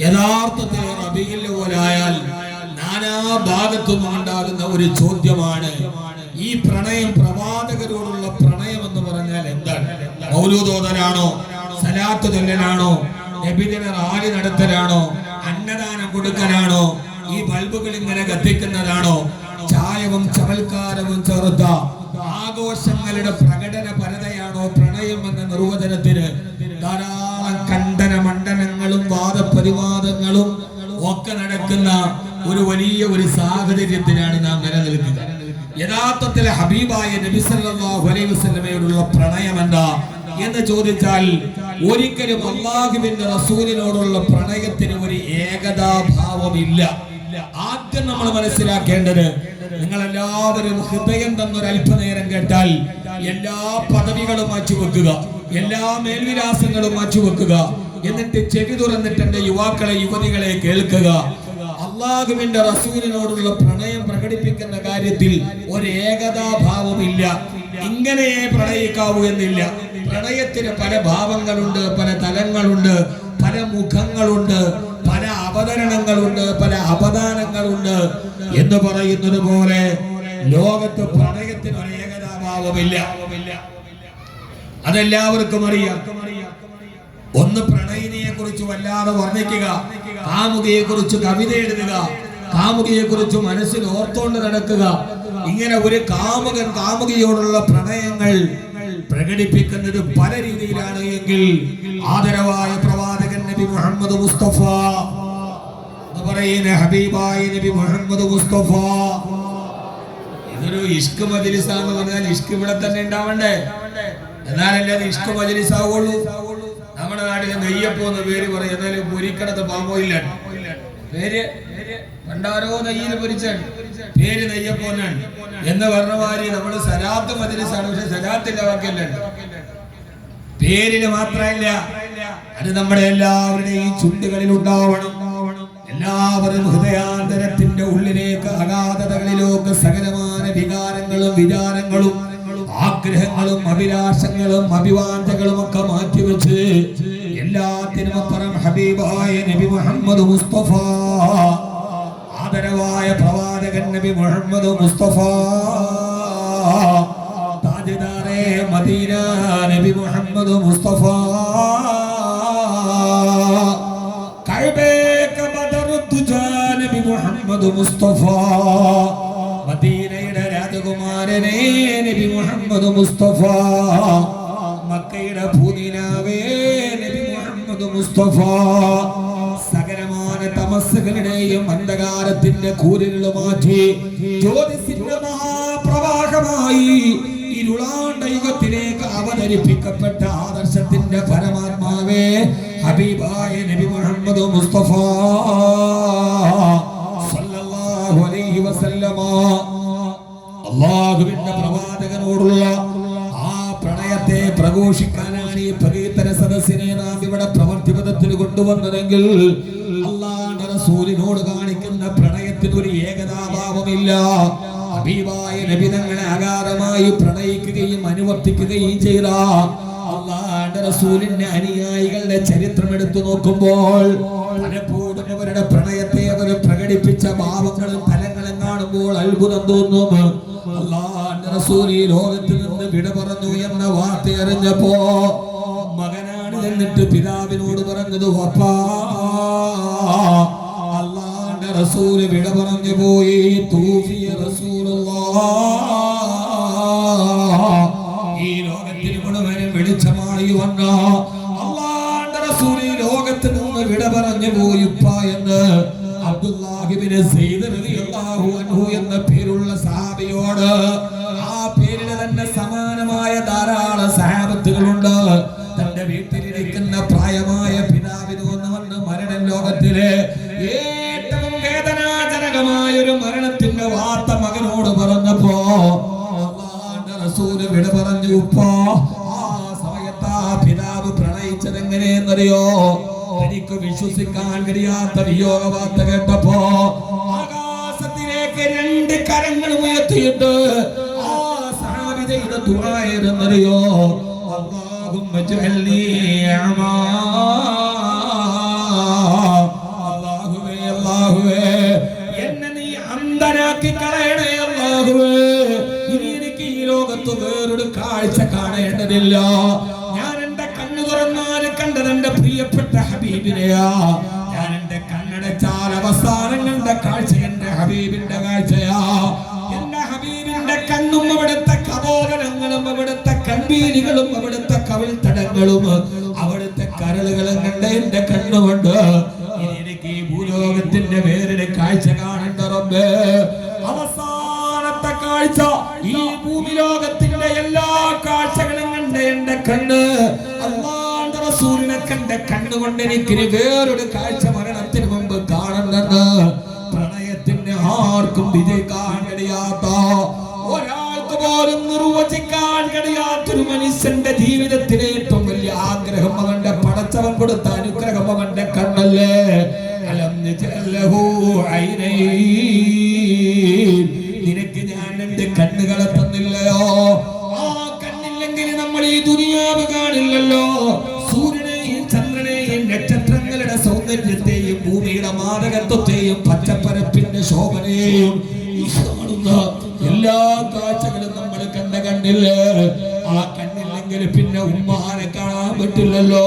യഥാർത്ഥത്തിൽ റബീൽ പോലായാൽ നാനാ ഭാഗത്തും ഉണ്ടാകുന്ന ഒരു ചോദ്യമാണ്. ഈ പ്രണയം പ്രവാചകരോടുള്ള പ്രണയം എന്ന് പറഞ്ഞാൽ എന്താണ്? മൗലൂദോദനാണോ സലാത്ത് തൊല്ലനാണോ നബിദിന റാലി നടത്തലാണോ? അന്നദാനം കൊടുക്കലാണോ? ഈ ബൾബുകൾ ഇങ്ങനെ കത്തിക്കുന്നതാണോ? ചായവും ചമൽക്കാരവും ചേർത്ത ആഘോഷങ്ങളുടെ പ്രകടന പരതയാണോ പ്രണയം എന്ന നിർവചനത്തിന് ധാരാളം കണ്ടന മണ്ഡലങ്ങളും മണ്ഡനങ്ങളും വാദപ്രതിവാദങ്ങളും ഒക്കെ നടക്കുന്ന ഒരു വലിയ ഒരു സാഹചര്യത്തിനാണ് നാം നിലനിൽക്കുന്നത് യഥാർത്ഥത്തിൽ ഹബീബായ നബി സല്ലല്ലാഹു അലൈഹി വസല്ലമയോടുള്ള പ്രണയം എന്താ എന്ന് ചോദിച്ചാൽ ഒരിക്കലും അള്ളാഹുവിന്റെ റസൂലിനോടുള്ള പ്രണയത്തിന് ഒരു ഏകതാഭാവമില്ല. ആദ്യം നമ്മൾ മനസ്സിലാക്കേണ്ടത് നിങ്ങൾ എല്ലാവരും ഹൃദയം തന്നൊരു അല്പനേരം കേട്ടാൽ എല്ലാ പദവികളും മാറ്റിവെക്കുക എല്ലാ മേൽവിലാസങ്ങളും മാറ്റിവെക്കുക എന്നിട്ട് ചെവി തുറന്നിട്ട് എന്റെ യുവാക്കളെ യുവതികളെ കേൾക്കുക. അള്ളാഹുവിന്റെ റസൂലിനോടുള്ള പ്രണയം പ്രകടിപ്പിക്കുന്ന കാര്യത്തിൽ ഒരു ഏകതാഭാവമില്ല ഇങ്ങനെയേ പ്രണയിക്കാവൂ എന്നില്ല. പ്രണയത്തിന് പല ഭാവങ്ങളുണ്ട് പല തലങ്ങളുണ്ട് പല മുഖങ്ങളുണ്ട് പല അവതരണങ്ങളുണ്ട് പല അപദാനങ്ങളുണ്ട് എന്ന് പറയുന്നത് പോലെ ലോകത്ത് പ്രണയത്തിന് ഏകതാഭാവമില്ല. അതെല്ലാവർക്കും അറിയാം. ഒന്ന് പ്രണയിനിയെ കുറിച്ച് വല്ലാതെ വർണിക്കുക കാമുകിയെ കുറിച്ച് കവിത എഴുതുക കാമുകിയെ കുറിച്ച് മനസ്സിൽ ഓർത്തോണ്ട് നടക്കുക. ഇങ്ങനെ ഒരു കാമുകൻ കാമുകിയോടുള്ള പ്രണയങ്ങൾ പ്രകടിപ്പിക്കുന്നത് പല രീതിയിലാണ് എങ്കിൽ ആദരവായ പ്രവാചകൻ നബി മുഹമ്മദ് മുസ്തഫ എന്ന് ഹബീബായ നബി മുഹമ്മദ് മുസ്തഫ. ഇതൊരു ഇഷ്ക് മജിലിസ എന്ന് പറഞ്ഞാൽ ഇഷ്ക് ഇവിടെ തന്നെ ഉണ്ടാവണ്ടേ? എന്നാലല്ലേ അത് ഇഷ്ക് മജിലിസ് ആവുള്ളൂ നമ്മുടെ നാട്ടിൽ നെയ്യപ്പോ എന്ന് പേര് പറയും. എന്നാലും പൊരിക്കണത് പാമ്പോയില്ല പേര് പണ്ടാരോ നെയ്യിൽ പൊരിച്ചാണ്. പേര് നെയ്യപ്പോന്നാണ് എന്ന് പറഞ്ഞ മാതിരി നമ്മൾ സലാത്ത് മജിലിസാണ്. പക്ഷെ സലാത്തിന്റെ വാക്കല്ല? പേരിന് മാത്രമല്ല. അത് നമ്മുടെ എല്ലാവരുടെയും ചുണ്ടുകളിൽ ഉണ്ടാവണം. എല്ലാവരും ഹൃദയാന്തരത്തിന്റെ ഉള്ളിലേക്ക് അഗാധതകളിലേക്ക് സകലമായ വികാരങ്ങളും വിചാരങ്ങളും ആഗ്രഹങ്ങളും അഭിലാഷങ്ങളും അഭിവാഞ്ചകളും ഒക്കെ മാറ്റിവെച്ച് എല്ലാത്തിനും അപ്പുറം ഹബീബായ നബി മുഹമ്മദ് മുസ്തഫ ആദരവായ പ്രവാചകൻ നബി മുഹമ്മദ് മുസ്തഫ മദീന നബി മുഹമ്മദ് മുസ്തഫ. മുഹമ്മദ് മുസ്തഫ. മദീനയുടെ രാജകുമാരനെ നബി മുഹമ്മദ് മുസ്തഫ. മക്കയുടെ ഭൂനിലാവേ നബി മുഹമ്മദ് മുസ്തഫ. സകലമായ തമസ്സുകളുടെയും അന്ധകാരത്തിന്റെ കൂരിലുള്ള മാറ്റി ജ്യോതിസിന്റെ മഹാപ്രവാഹമായി ഇരുളാണ്ട യുഗത്തിലേക്ക് അവതരിപ്പിക്കപ്പെട്ട ആദർശത്തിന്റെ പരമാത്മാവേ ഹബീബായ നബി മുഹമ്മദ് മുസ്തഫ. അള്ളാഹുവിന്റെ പ്രവാചകനോടുള്ള ആ പ്രണയത്തെ പ്രഘോഷിക്കാനാണ് ഈ പകീത്തര സദസ്സിനെ നാം ഇവിടെ പ്രവർത്തിപഥത്തിൽ കൊണ്ടുവന്നതെങ്കിൽ അള്ളാഹുന്റെ റസൂലിനോട് കാണിക്കുന്ന പ്രണയത്തിന് ഒരു ഏകതാഭാവമില്ല. ഹബീബായ നബിതങ്ങളെ അകാരമായി പ്രണയിക്കുകയും അനുവർത്തിക്കുകയും ചെയ്ത അള്ളാഹുന്റെ റസൂലിന്റെ അനുയായികളുടെ ചരിത്രം എടുത്തു നോക്കുമ്പോൾ പലപ്പോഴും അവരുടെ പ്രണയത്തെ പ്രകടിപ്പിച്ച ഭാവങ്ങളും ഫലങ്ങളും കാണുമ്പോൾ അത്ഭുതം തോന്നും അള്ളാഹുന്റെ റസൂൽ ഈ ലോകത്തിൽ നിന്ന് വിട പറഞ്ഞു എന്ന വാർത്ത അറിഞ്ഞപ്പോ മകനാണ് എന്നിട്ട് പിതാവിനോട് പറഞ്ഞത് അപ്പാ അള്ളാഹുന്റെ റസൂൽ വിട പറഞ്ഞു പോയി തൂഫിയ റസൂലുള്ള. ഈ ലോകത്തിന് മുഴുവനും വെളിച്ചമായി വന്ന അള്ളാന്റെ റസൂൽ ഈ ലോകത്ത് നിന്ന് വിട പറഞ്ഞു പോയിപ്പ എന്ന് അബ്ദുല്ലാഹിബിന് റളിയല്ലാഹു അൻഹു എന്ന പേരുള്ള സഹാബിയോട് ആ പേരിന് തന്നെ സമാനമായ ധാരാളം സഹാബത്തുകളുണ്ട്. തന്റെ വീട്ടിലിരിക്കുന്ന പ്രായമായ പിതാവിന് ഒന്ന് വന്ന് മരണം ലോകത്തിലെ ഏറ്റവും വേദനാജനകമായ ഒരു മരണത്തിന്റെ വാർത്ത മകനോട് പറഞ്ഞപ്പോ റസൂൽ വിട പറഞ്ഞു ഉപ്പ ആ സമയത്ത് ആ പിതാവ് പ്രണയിച്ചത് എങ്ങനെയെന്നറിയോ എനിക്ക് വിശ്വസിക്കാൻ കഴിയാത്ത വിയോഗവാർത്ത കേട്ടപ്പോ ആകാശത്തിലേക്ക് രണ്ട് കരങ്ങൾ ഉയർത്തിയിട്ട് ആ സാഹി തുറായിരുന്നറിയോ അള്ളാഹും എന്നെ നീ അന്ധനാക്കി കളയണേ ഇനി എനിക്ക് ഈ ലോകത്ത് വേറൊരു കാഴ്ച കാണേണ്ടതില്ല. എന്റെ പ്രിയപ്പെട്ട ഹബീബിനെയാ. ഞാൻ എന്റെ കണ്ണടച്ചാൽ അവസാനം കണ്ട കാഴ്ച എന്റെ ഹബീബിന്റെ കാഴ്ചയാ. എന്റെ ഹബീബിന്റെ കണ്ണും അവിടുത്തെ കപോകലങ്ങളും അവിടുത്തെ കൺവീലികളും അവിടുത്തെ തടങ്ങളും അവിടുത്തെ കരളുകളും കണ്ട എന്റെ കണ്ണുകൊണ്ട് എനിക്ക് ഈ ഭൂലോകത്തിന്റെ വേറൊരു കാഴ്ച കാണേണ്ട റബ്ബേ. അവസാനത്തെ കാഴ്ച ഈ ഭൂമിലോകത്തിന്റെ എല്ലാ കാഴ്ചകളും കണ്ട എന്റെ കണ്ണ്. അള്ളാന്റെ റസൂലിനെ കണ്ട കണ്ണുകൊണ്ട് എനിക്ക് വേറൊരു കാഴ്ച മരണത്തിന് മുമ്പ് കാണുന്നത് പ്രണയത്തിന് ആർക്കും വിജയിക്കാൻ കഴിയാത്ത ഒരാൾക്ക് പോലും നിർവചിക്കാൻ കഴിയാത്തൊരു മനുഷ്യന്റെ ജീവിതത്തിലെ ഏറ്റവും വലിയ ആഗ്രഹം അവന്റെ പടച്ചവൻ കൊടുത്ത അനുഗ്രഹം അവന്റെ കണ്ണല്ലേ അലം നജഅല്ലഹു ഐനൈൻ. മാരകത്വത്തെയും പച്ചപ്പരപ്പിന്റെ ശോഭനയെയും കാണുന്ന എല്ലാ കാഴ്ചകളും നമ്മൾ കണ്ട കണ്ടില്ലേ ആ കണ്ണില്ലെങ്കിൽ പിന്നെ ഉമ്മാനെ കാണാൻ പറ്റില്ലല്ലോ.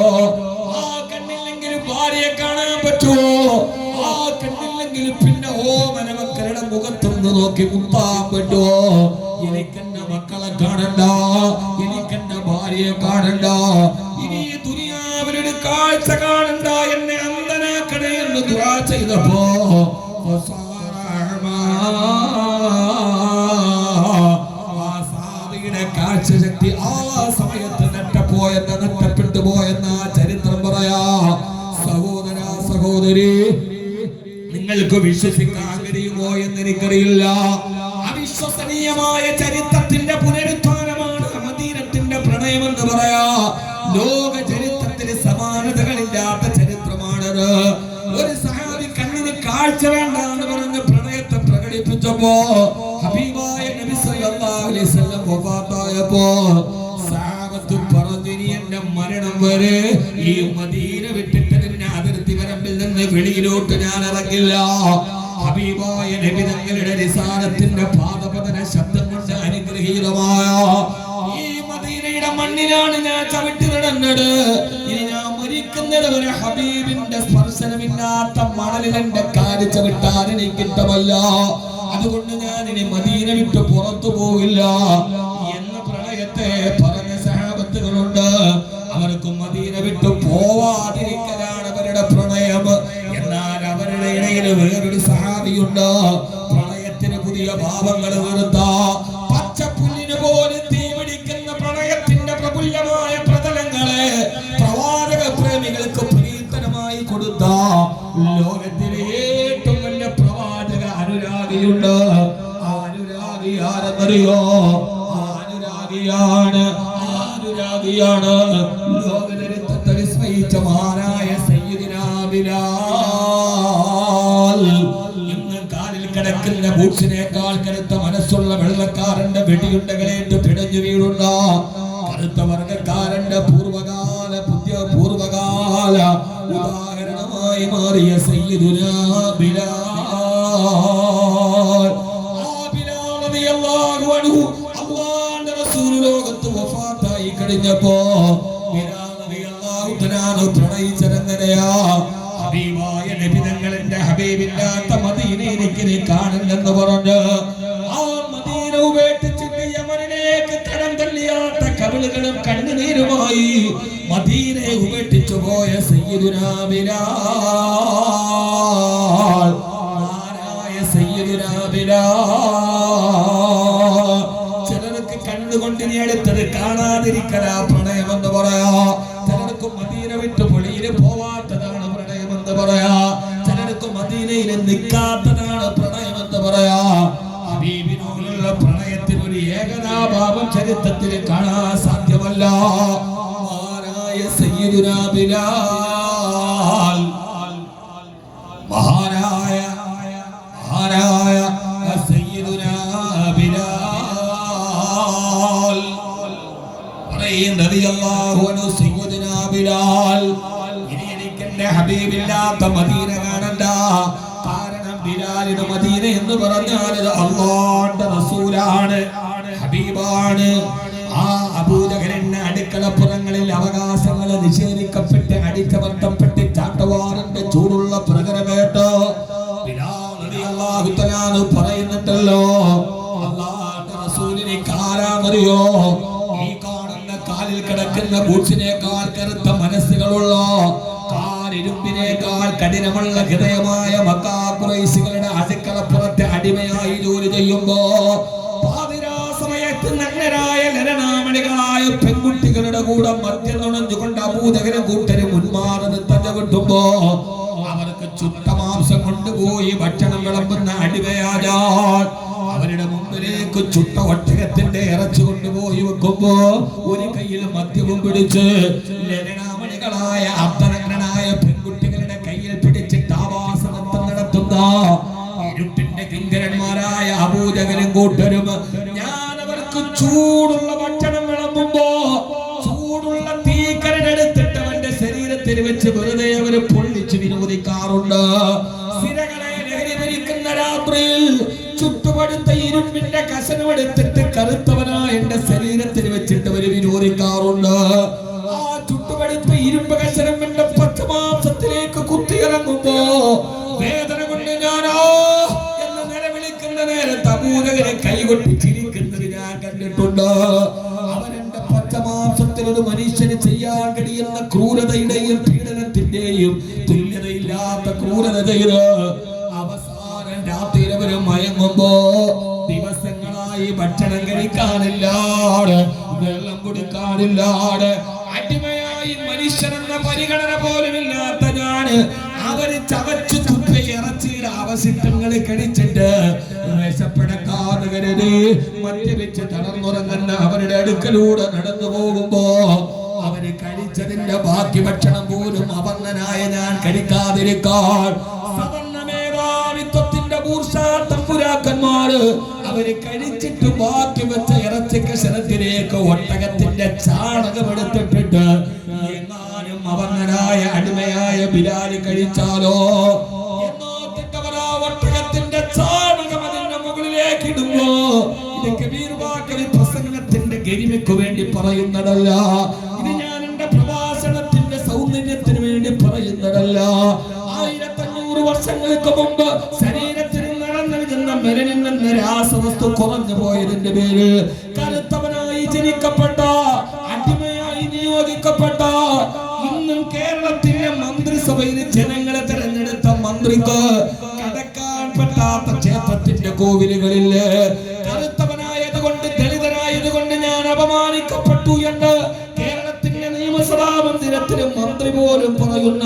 ആ കണ്ണില്ലെങ്കിൽ ഭാര്യയെ കാണാൻ പറ്റുമോ? ആ കണ്ണില്ലെങ്കിൽ പിന്നെ ഓ മക്കളുടെ മുഖത്തുനിന്ന് നോക്കി മുത്താൻ പറ്റുമോ? എനിക്കെന്റെ മക്കളെ കാണണ്ട എനിക്കെന്റെ ഭാര്യയെ കാണണ്ട ഇനി ദുനിയാവിലൊരു കാഴ്ച കാണണ്ട എന്നെ എന്ന് ദുആ ചെയ്തപ്പോ കാഴ്ചശക്തി ആ സമയത്ത് നെട്ടപ്പോയെന്ന് നെട്ടപ്പെട്ടു പോയെന്ന ചരിത്രം പറയാ സഹോദര സഹോദരി നിങ്ങൾക്ക് വിശ്വസിക്കാൻ കഴിയുമോ എന്ന് എനിക്കറിയില്ല അവിശ്വസനീയമായ ചരിത്രത്തിന്റെ പുനരുത്ഥാനമാണ് മദീനത്തിന്റെ പ്രണയം പറയാ. ലോക ചരിത്രത്തിന് സമാനതകളില്ലാത്ത ചരിത്രമാണത്. കാഴ്ച വേണ്ട എന്ന് പറഞ്ഞ് പ്രണയത്തെ പ്രകടിപ്പിച്ചപ്പോ ഹബീബായ നബി സല്ലല്ലാഹു അലൈഹി വസല്ലം വഫാത്തായപ്പോ സഹാബത്ത് പറഞ്ഞു ഇനി എന്റെ മരണം വരെ ഈ മദീന വിട്ടിട്ട് നിന്നെ അതിർത്തി വരമ്പിൽ നിന്ന് വെളിയിലോട്ട് ഞാൻ ഇറങ്ങില്ല ഹബീബായ നബി തങ്ങളുടെ നിസാരത്തിന്റെ പാദപതന ശബ്ദം കൊണ്ട് അനുഗ്രഹീതമായ ഈ മദീനയുടെ മണ്ണിലാണ് ഞാൻ ചവിട്ടി നടന്നത്. വരെ ഹബീബിന്റെ സ്പർശനമില്ലാത്ത മണലിൽ എന്റെ കാൽ ചവിട്ടാൻ എനിക്ക് അതുകൊണ്ട് ഞാൻ ഇനി മദീന വിട്ട് പുറത്തു പോകില്ല എന്ന പ്രണയത്തെ പറഞ്ഞ സഹാബത്തുകളുണ്ട്. അവർക്ക് മദീന വിട്ട് പോവാതിരിക്കലാണ് അവരുടെ പ്രണയം. എന്നാൽ അവരുടെ ഇടയിൽ വേറൊരു സഹാബിയുണ്ട്. പ്രണയത്തിന് പുതിയ ഭാവങ്ങൾ വെറുത്ത ഏറ്റവും വലിയ പ്രവാചക അനുരാഗിയുണ്ട്. ആ അനുരാഗി ആരെന്നറിയോ ആ അനുരാഗിയാണ് അനുരാഗിയാണ്. ലോകചരിത്രത്തെ വിസ്മയിച്ച മഹാനായ സയ്യിദിനാ ബിലാൽ. ഇന്ന് കാലിൽ കിടക്കുന്ന ബൂട്ട്സിനേക്കാൾ കരുത്ത മനസ്സുള്ള വെള്ളക്കാരന്റെ വെടിയുണ്ടകളേറ്റ് പിടഞ്ഞു വീഴുന്ന കറുത്ത വർഗക്കാരന്റെ പൂർവകാല പുതിയ പൂർവകാല മാറിയ സയ്യിദുനാ ബിലാൽ. ആ റസൂൽ ലോകത്ത് വഫാത്തായി നീ കാണില്ലെന്ന് പറഞ്ഞ് ആ മദീന തള്ളിയാത്ത കവിളുകളും കണ്ണുനീരുമായി മദീനെ ഉപേക്ഷിച്ചു പോയ സയ്യിദുനാ ബിലാൽ ആരായ സയ്യിദുനാ ചിലർക്ക് കണ്ണുകൊണ്ട് ഇനി അടുത്തത് കാണാതിരിക്കലാ പ്രണയമെന്ന് പറയാ. ചിലർക്ക് മദീന വിട്ട് പൊളിയിൽ പോവാത്തതാണ് പ്രണയമെന്ന് പറയാ. ചിലർക്ക് മദീനയിൽ നിൽക്കാത്തതാണ് പ്രണയമെന്ന് പറയാ. ഹബീബിനോടുള്ള പ്രണയത്തിന് ഒരു ഏകനാഭാവം ചരിത്രത്തിൽ കാണാൻ സാധ്യമല്ല. മഹാനായ സയ്യിദുനാ ബിലാൽ. സയ്യിദുനാ ബിലാൽ. സയ്യിദുനാ ബിലാൽ. ഇനി എനിക്ക് ഹബീബില്ലാത്ത മദീന കാണണ്ട. കാരണം മദീന എന്ന് പറഞ്ഞാൽ അള്ളാന്റെ റസൂലാണ്. ഹബീബാണ്. ആ അബൂജഹൽ എന്നെ അടുക്കളപ്പുറങ്ങളിൽ അവകാശങ്ങൾ നിഷേധിക്കപ്പെട്ട് അടിച്ചമർത്തപ്പെട്ട് ചാട്ടവാറിന്റെ ചൂടുള്ള പ്രകരമേട്ടോ പറയുന്നുണ്ടല്ലോ ആരാന്നറിയോ ഈ കാണുന്ന കാലിൽ കിടക്കുന്ന ബൂട്ട്സിനേക്കാൾ കറുത്ത മനസ്സുകളുള്ള കാലിരുമ്പിനേക്കാൾ കഠിനമുള്ള ഹൃദയമായ മക്കാ കുറൈശികളുടെ അടുക്കളപ്പുറത്തെ അടിമയായി ജോലി ചെയ്യുമ്പോ പെൺകുട്ടികളുടെ കൂടെ മദ്യം നുണഞ്ഞുകൊണ്ട് അഭൂതകരും കൂട്ടരും മുൻമാറി നിർത്തഞ്ഞ കിട്ടുമ്പോ അവർക്ക് ചുട്ട മാംസം കൊണ്ടുപോയി ഭക്ഷണം വിളമ്പുന്ന അടിമയായാൽ അവരുടെ മുമ്പിലേക്ക് ചുട്ട ഒട്ടകത്തിന്റെ ഇറച്ചു കൊണ്ടുപോയി വെക്കുമ്പോ ഒരു കയ്യിൽ മദ്യവും പിടിച്ച് ലരണാമണികളായ അബ്ദനഗ്നായ പെൺകുട്ടികളുടെ കയ്യിൽ പിടിച്ചിട്ട് താവാസമത്വം നടത്തുന്ന ഇരുട്ടിന്റെ കിങ്കരന്മാരായ അബൂജകനും കൂട്ടരും ഞാൻ അവർക്ക് ചൂടുള്ള വെച്ച് വെറുതെ അവർ പൊള്ളിച്ച് വിനോദിക്കാറുണ്ട് രാത്രിയിൽ ചുട്ടുപടുത്ത ഇരുമ്പിന്റെ കസനം എടുത്തിട്ട് കറുത്തവനായ എന്റെ ശരീരത്തിൽ വെച്ചിട്ട് അവർ വിനോദിക്കാറുണ്ട് ആ ചുട്ടുപടുത്ത ഇരുമ്പ് കസനം എന്റെ പച്ചമാംസത്തിലേക്ക് കുത്തിയിറങ്ങുമ്പോ വേദന കൊണ്ട് ഞാനോ എന്ന് നിലവിളിക്കുന്ന നേരത്ത് അപൂരകരെ കൈകൊട്ടി ചിരിക്കുന്നത് ഞാൻ കണ്ടിട്ടുണ്ട്. അവരെന്റെ പച്ചമാംസത്തിൽ ഒരു മനുഷ്യന് ചെയ്യാൻ കഴിയുന്ന ക്രൂരതയുടെയും പീഡനത്തിന്റെയും തുല്യതയില്ലാത്ത ക്രൂരത ചെയ്ത് അവസാനം രാത്രിയിൽ അവർ മയങ്ങുമ്പോ ദിവസങ്ങളായി ഭക്ഷണം കഴിക്കാനില്ലാട് വെള്ളം കുടിക്കാനില്ലാട് അടിമയായി മനുഷ്യനെന്ന പരിഗണന പോലുമില്ലാത്ത ഞാൻ അവർ ചവച്ചു തുപ്പി ഇറച്ചിയുടെ അവശിഷ്ടങ്ങൾ കഴിച്ചിട്ട് വിശപ്പെടക്കാതെ കരുതി മദ്യപിച്ച് തളർന്നുറങ്ങുന്ന അവരുടെ അടുക്കലൂടെ നടന്നു പോകുമ്പോ അവർ കഴിച്ചതിന്റെ ബാക്കി ഭക്ഷണം പോലും അവർണനായ ഞാൻ കഴിക്കാതിരിക്കാൻ. സവർണ മേധാവിത്വത്തിന്റെ തമ്പുരാക്കന്മാര് അവർ കഴിച്ചിട്ട് ബാക്കി വെച്ച ഇറച്ചി കഷണത്തിലേക്ക് ഒട്ടകത്തിന്റെ ചാണകം എടുത്തിട്ടിട്ട് എങ്ങാനും അവർണനായ അടിമയായ ബിലാൽ കഴിച്ചാലോ? ഒട്ടകത്തിന്റെ ചാണകം അതിന്റെ മുകളിലേക്ക് ഇടുമ്പോ ഇത് കബീർവാക്കലി പ്രസംഗത്തിന്റെ ഗരിമയ്ക്ക് വേണ്ടി പറയുന്നതല്ല. പറയുന്നതല്ല ആയിരത്തഞ്ഞൂറ് വർഷങ്ങൾക്ക് മുമ്പ് ശരീരത്തിന് നിറം നൽകുന്ന മെലനിൻ എന്ന രാസവസ്തു കുറഞ്ഞു പോയതിന്റെ പേര് കരുത്തവനായി ജനിക്കപ്പെട്ട അടിമയായി നിയോഗിക്കപ്പെട്ട ഇന്നും കേരളത്തിലെ മന്ത്രിസഭയിൽ ജനങ്ങളെ തെരഞ്ഞെടുത്ത മന്ത്രിക്ക് കടക്കാൻ പറ്റാത്ത ക്ഷേത്രത്തിന്റെ കോവിലുകളിൽ കറുത്തവനായത് പോലും പറയുന്ന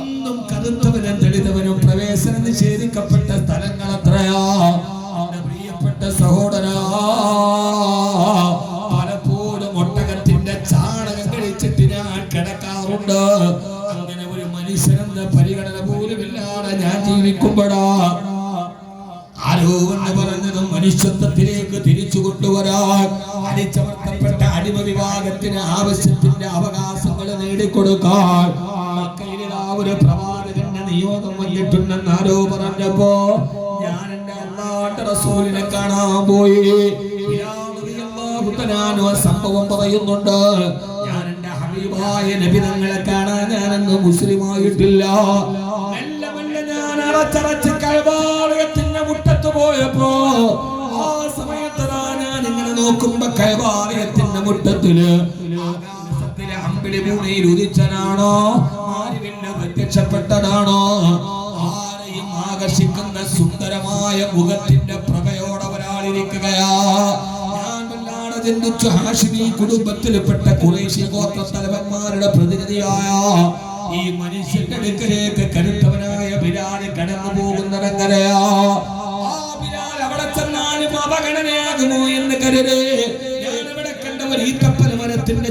ഇന്നും കറുത്തവനും ദളിതവനും പ്രവേശനം നിഷേധിക്കപ്പെട്ട സ്ഥലങ്ങൾ അത്രയാ. പ്രിയപ്പെട്ട സഹോദരാ പലപ്പോഴും ഒട്ടകത്തിന്റെ ചാണകം കഴിച്ചിട്ട് ഞാൻ കിടക്കാറുണ്ട്. അങ്ങനെ ഒരു മനുഷ്യനെന്ന പരിഗണന പോലുമില്ലാതെ ഞാൻ ജീവിക്കുമ്പോഴാ. ആരോ എന്ന് പറഞ്ഞതും മനുഷ്യത്വത്തിലേക്ക് തിരിച്ചു കൊണ്ടുവരാൻ അടിച്ചമർത്തപ്പെട്ട പോയി. സംഭവം പറയുന്നുണ്ട്. ഞാൻ എന്റെ ഹബീബായ നബി തങ്ങളെ കാണാൻ ഞാനന്ന് മുസ്ലിമായിട്ടില്ല. മെല്ലെ മെല്ലെ ഞാൻ അറച്ചറച്ച് കൈവാളയത്തിന്റെ മുറ്റത്ത് പോയപ്പോ ആ സമയത്തതാ ഞാൻ ഇങ്ങനെ നോക്കുമ്പോ കൈവാളയത്തിന്റെ മുറ്റത്തിൽ ആകാശത്തിലെ അമ്പിളി ഭൂമിയിൽ ഉദിച്ചനാണോ? ആരുവിന്റെ പ്രത്യക്ഷപ്പെട്ടതാണോ? ആരെയും ആകർഷിക്കുന്ന സുന്ദരമായ മുഖത്തിന്റെ വല്ലാതെ ചിന്തിച്ചു ഹാഷിമി കുടുംബത്തിൽപ്പെട്ട കുറേശി ഗോത്ര തലവന്മാരുടെ പ്രതിനിധിയായ ഈ മനുഷ്യന്റെ അടുക്കലേക്ക് കരുത്തവനായ ബിലാൽ കടന്നു പോകുന്നതെങ്ങനെയാ അവിടെ ചെന്നാലും അപഗണനയാകുമോ എന്ന് കരുതേ ഞാൻ ഇവിടെ കണ്ടവർ ഈ കപ്പൽ മരത്തിന്റെ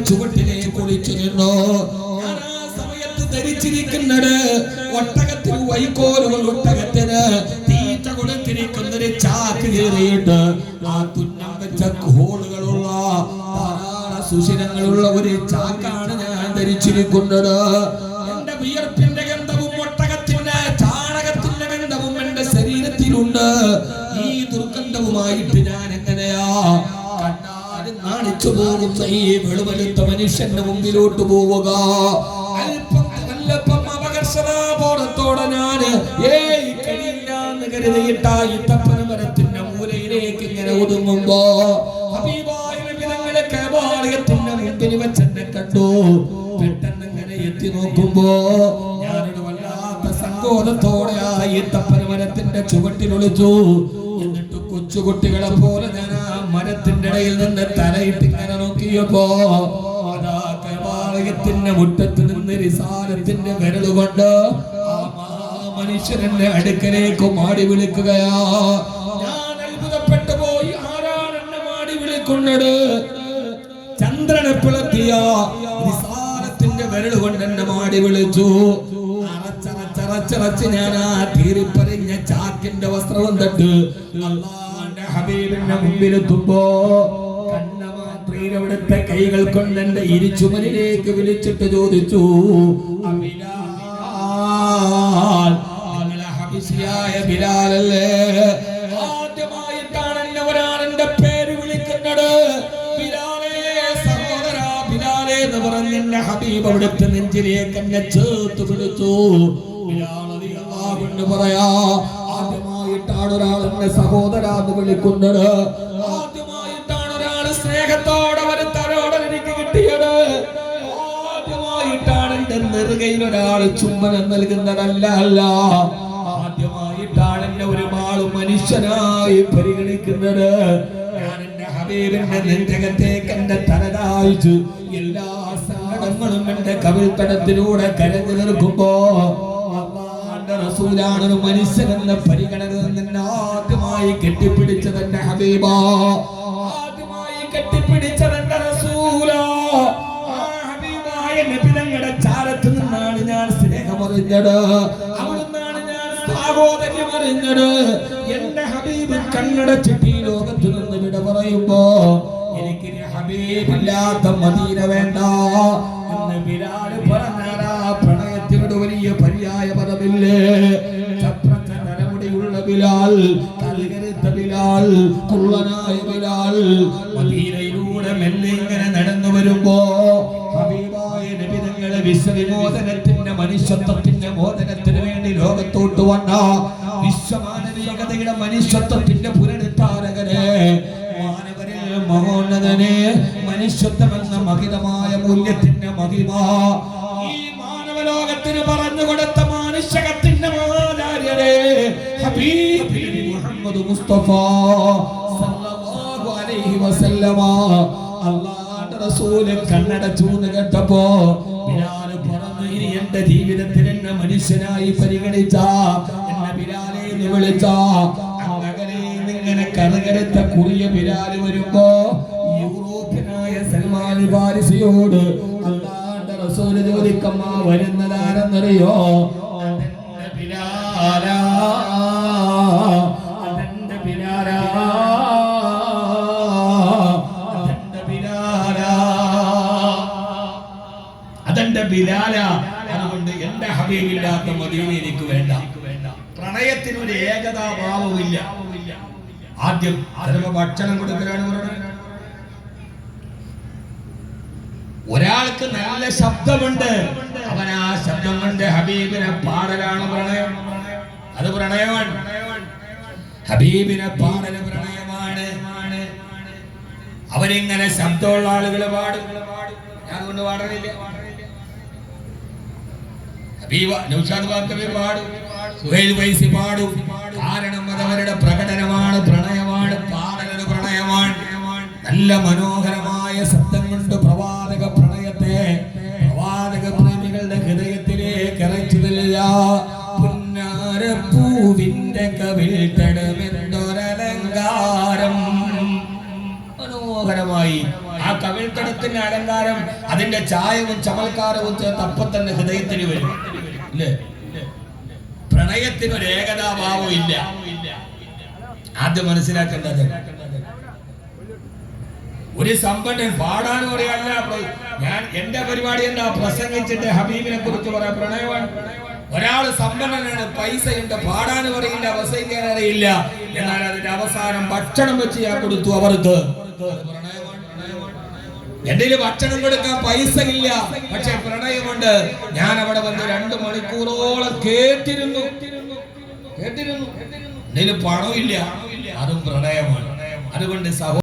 ആ സമയത്ത് ധരിച്ചിരിക്കുന്നത് ഒട്ടകത്തിന് വൈക്കോലുകൾ ഒട്ടകത്തിന്. തീറ്റ കൊടുത്തിരിക്കുന്നൊരു ചാക്ക് കയറിയിട്ട് ആ തുന്നം വെച്ച ഹോളുകളുള്ള ധാരാളം സുഷിരങ്ങളുള്ള ഒരു ചാക്കാണ് ഞാൻ ധരിച്ചിരിക്കുന്നത്. എന്റെ വിയർപ്പിന്റെ ഗന്ധവും ഒട്ടകത്തിന്റെ ചാണകത്തിന്റെ ഗന്ധവും എന്റെ ശരീരത്തിലുണ്ട്. ഈ ദുർഗന്ധവുമായിട്ട് ഞാൻ എങ്ങനെയാ കണ്ണാലും നാണിച്ചു പോകുന്ന ഈ വെളുവലുത്ത മനുഷ്യന്റെ മുമ്പിലോട്ട് പോവുക. അല്പം അല്പം അപകർഷതാബോധത്തോടെ ഞാൻ ഏയ് കഴിയില്ലാന്ന് കരുതിയിട്ട ഈ തപ്പന മരത്തിന്റെ മൂലയിലേക്ക് ഇങ്ങനെ ഒതുങ്ങുമ്പോ കൈവാലയത്തിന്റെ മുമ്പിൽ വെച്ചെന്നെ കണ്ടു. പെട്ടെന്ന് ഇങ്ങനെ എത്തി നോക്കുമ്പോ ഞാനൊരു വല്ലാത്ത സങ്കോധത്തോടെ ആ ഈത്തപ്പന തപ്പന മരത്തിന്റെ ചുവട്ടിലൊളിച്ചു എന്നിട്ട് കൊച്ചുകുട്ടികളെ പോലെ ഞാൻ ആ മരത്തിന്റെ ഇടയിൽ നിന്ന് തലയിട്ട് ഇങ്ങനെ നോക്കിയപ്പോ അതാ കൈവാലയത്തിന്റെ മുറ്റത്ത് നിന്ന് റിസാലത്തിന്റെ വിരലുകൊണ്ട് ആ മഹാ മനുഷ്യന്റെ അടുക്കലേക്ക് മാടി വിളിക്കുകയാ? ഞാൻ അത്ഭുതപ്പെട്ടു പോയി. ആരാണ് എന്നെ മാടി വിളിക്കുന്നത്? ചന്ദ്രനെ പിളർത്തിയ നിസാരത്തിന്റെ വിരൽ കൊണ്ട് എന്നെ മാടി വിളിച്ചു. അറച്ചറച്ചറച്ചറച്ച് ഞാൻ ആ തീരിപ്പറിഞ്ഞ ചാക്കിന്റെ വസ്ത്രവും തട്ട് അള്ളാന്റെ ഹബീബിന്റെ മുമ്പിലെത്തുമ്പോ കണ്ണ മാത്രയിൽ അവിടുത്തെ കൈകൾ കൊണ്ട് എന്റെ ഇരിച്ചുമലിലേക്ക് വിളിച്ചിട്ട് ചോദിച്ചു അബിലാൽ ഹബിസിയായ ബിലാലല്ലേ? ആദ്യമായിട്ടാണ് എന്നെ ഒരാൾ എന്റെ പേര് വിളിക്കുന്നത് എന്ന് പറഞ്ഞ് എന്നെ ഹബീബ് അവിടുത്തെ നെഞ്ചിലേക്ക് എന്നെ ചേർത്ത് പിടിച്ചു. ബിലാൽ പറയാ ആദ്യമായിട്ടാണ് ഒരാൾ എന്നെ സഹോദര എന്ന് വിളിക്കുന്നത്. ആദ്യമായിട്ടാണ് ഒരാൾ സ്നേഹത്തോടെ ഒരു തലോടെ എനിക്ക് കിട്ടിയത്. ആദ്യമായിട്ടാണ് എന്റെ നെറുകയിൽ ഒരാൾ ചുംബനം നൽകുന്നതല്ല അല്ല. ആദ്യമായിട്ടാണ് എന്നെ ഒരു മാളും മനുഷ്യനായി പരിഗണിക്കുന്നത്. ഞാൻ എന്റെ എല്ലാ എന്റെ റസൂലാണ് ആദ്യമായി കെട്ടിപ്പിടിച്ചത് എന്റെ ഹബീബായ നബി തങ്ങളുടെ ചാരത്ത് നിന്നാണ് ഞാൻ സ്നേഹമറിഞ്ഞത്. അറിഞ്ഞത് എന്റെ ഹബീബ് കണ്ണടച്ചിട്ട് ഈ ലോകത്ത് നിന്ന് വിട പറയുമ്പോ എനിക്ക് ഹബീബില്ലാത്ത മദീന വേണ്ട. എന്ന് ബിലാൽ പറഞ്ഞാലാ പ്രണയത്തിനോട് വലിയ പര്യായ പദമില്ലേ? ചപ്രച്ച ബിലാൽ കൽകരുത്ത ബിലാൽ കുള്ളനായ ബിലാൽ മദീനയിലൂടെ മെല്ലെ ഇങ്ങനെ നടന്നു വരുമ്പോ ഹബീബായ നബിതങ്ങളെ വിശ്വവിമോചനത്തിന്റെ മനുഷ്യത്വത്തിന്റെ മോചനത്തിന് ലോകത്തോട്ട് വന്ന വിശ്വമാനവികതയുടെ മനുഷ്യത്വത്തിന്റെ പുനരുദ്ധാരകനെ മാനവരിൽ മഹോന്നതനെ മനുഷ്യത്വം എന്ന മഹിതമായ മൂല്യത്തിന്റെ മഹിമ. ഈ മാനവലോകത്തിന് പറഞ്ഞു കൊടുത്ത മനുഷ്യകത്തിന്റെ മഹാചാര്യരെ ഹബീബ് മുഹമ്മദ് മുസ്തഫ സല്ലല്ലാഹു അലൈഹി വസല്ലമ. അല്ലാഹുവിന്റെ റസൂൽ കണ്ണടച്ചൂന്ന് കേട്ടപ്പോ എന്റെ ജീവിതത്തിൽ എന്നെ മനുഷ്യനായി പരിഗണിച്ച എന്നെ ബിലാലെ എന്ന് വിളിച്ച മകനെ ഇങ്ങനെ കറുകരുത്ത കുറിയ ബിലാൽ വരുമ്പോ യൂറോപ്യനായ സൽമാൻ പാരിസിയോട് അല്ലാഹുവിന്റെ റസൂൽ ചോദിക്കമ്മ വരുന്നതാരെന്നറിയോ? ബിലാലാ അതെന്റെ ഹബീബില്ലാത്ത മദീന എനിക്ക് വേണ്ട. പ്രണയത്തിന് ഒരു ഏകതാഭാവമില്ല ആദ്യം ചിലപ്പോ ഭക്ഷണം കൊടുക്കലാണ് പറയുന്നത് ഒരാൾക്ക് നല്ല ശബ്ദമുണ്ട്. അവൻ ആ ശബ്ദം കൊണ്ട് ഹബീബിനെ പാടലാണ് പ്രണയം. അത് പ്രണയമാണ്. ഹബീബിനെ പാടൽ പ്രണയമാണ്. അവരിങ്ങനെ ശബ്ദമുള്ള ആളുകൾ പാടും. ഞാൻ കൊണ്ട് പാടണില്ല നൗഷാദ് ബാക്കവി പാടും സുഹൈൽ വൈസി പാടും. കാരണം അത് അവരുടെ പ്രകടനമാണ് പ്രണയമാണ് പാടലൊരു പ്രണയമാണ്. നല്ല മനോഹരമായ ശബ്ദം കൊണ്ട് പ്രവാചക പ്രണയത്തെ പ്രവാചക പ്രേമികളുടെ ഹൃദയത്തിലേക്ക് ഇറച്ചില്ല പൂവിന്റെ കവിൽ തടമെന്തൊരലങ്കാരം മനോഹരമായി. ആ കവിൾത്തടത്തിന്റെ അലങ്കാരം അതിന്റെ ചായവും ചമൽക്കാരവും ചേർത്ത് അപ്പം തന്നെ ഹൃദയത്തിന് വരും. പ്രണയത്തിന് ഒരു ഏകതാഭാവം ഇല്ല. ആദ്യം മനസ്സിലാക്കേണ്ടത് ഒരു സമ്പന്നൻ പാടാന്ന് പറയാനല്ല ഞാൻ എന്റെ പരിപാടി എന്താ? പ്രസംഗിച്ചിട്ട് ഹബീബിനെ കുറിച്ച് പറയാം. പ്രണയമാണ് ഒരാൾ സമ്പന്നനാണ് പൈസയുണ്ട് പാടാൻ പറയില്ല വസയിക്കാൻ അറിയില്ല എന്നാൽ അതിന്റെ അവസാനം ഭക്ഷണം വെച്ച് ഞാൻ കൊടുത്തു അവർക്ക്. എന്റെ ഭക്ഷണം കൊടുക്കാൻ പൈസ ഇല്ല പക്ഷെ പ്രണയമുണ്ട്. ഞാൻ അവിടെ വന്ന് രണ്ട് മണിക്കൂറോളം കേട്ടിരുന്നു. കേട്ടിരുന്നു. എന്തെങ്കിലും പണമില്ല. അതും പ്രണയമാണ്. അതുകൊണ്ട് സഹോ